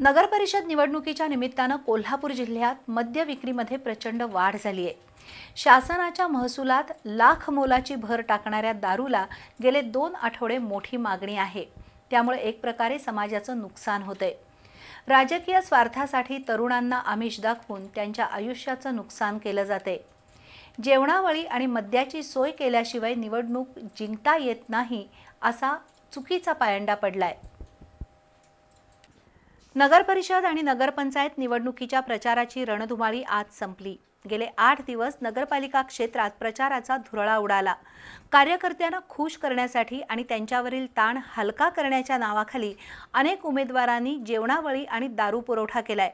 नगरपरिषद निवडणुकीच्या निमित्तानं कोल्हापूर जिल्ह्यात मद्य विक्रीमध्ये प्रचंड वाढ झाली आहे. शासनाच्या महसुलात लाख मोलाची भर टाकणाऱ्या दारूला गेले दोन आठवडे मोठी मागणी आहे. त्यामुळे एक प्रकारे समाजाचं नुकसान होतंय. राजकीय स्वार्थासाठी तरुणांना आमिष दाखवून त्यांच्या आयुष्याचं नुकसान केलं जाते जेवणावळी आणि मद्याची सोय केल्याशिवाय निवडणूक जिंकता येत नाही असा चुकीचा पायंडा पडलाय. नगरपरिषद आणि नगरपंचायत निवडणुकीच्या प्रचाराची रणधुमाळी आज संपली. गेले आठ दिवस नगरपालिका क्षेत्रात प्रचाराचा धुरळा उडाला. कार्यकर्त्यांना खुश करण्यासाठी आणि त्यांच्यावरील ताण हलका करण्याच्या नावाखाली अनेक उमेदवारांनी जेवणावळी आणि दारू पुरवठा केलाय.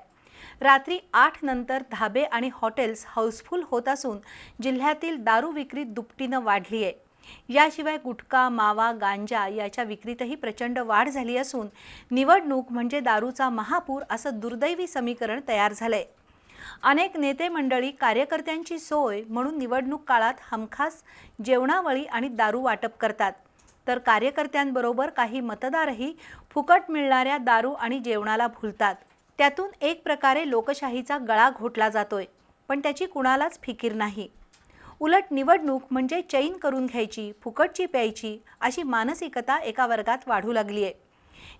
रात्री आठ नंतर धाबे आणि हॉटेल्स हाऊसफुल होत असून जिल्ह्यातील दारू विक्री दुपटीनं वाढली आहे याशिवाय गुटखा मावा गांजा याच्या विक्रीतही प्रचंड वाढ झाली असून निवडणूक म्हणजे दारूचा महापूर असं दुर्दैवी समीकरण तयार झालंय. अनेक नेते मंडळी कार्यकर्त्यांची सोय म्हणून निवडणूक काळात हमखास जेवणावळी आणि दारू वाटप करतात. तर कार्यकर्त्यांबरोबर काही मतदारही फुकट मिळणाऱ्या दारू आणि जेवणाला भुलतात. त्यातून एक प्रकारे लोकशाहीचा गळा घोटला जातोय. पण त्याची कुणालाच फिकीर नाही. उलट निवडणूक म्हणजे चैन करून घ्यायची फुकटची प्यायची अशी मानसिकता एका वर्गात वाढू लागली आहे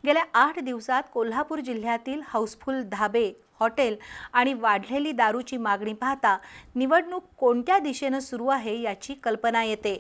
गेल्या आठ दिवसात कोल्हापूर जिल्ह्यातील हाऊसफुल धाबे हॉटेल आणि वाढलेली दारूची मागणी पाहता निवडणूक कोणत्या दिशेनं सुरू आहे याची कल्पना येते.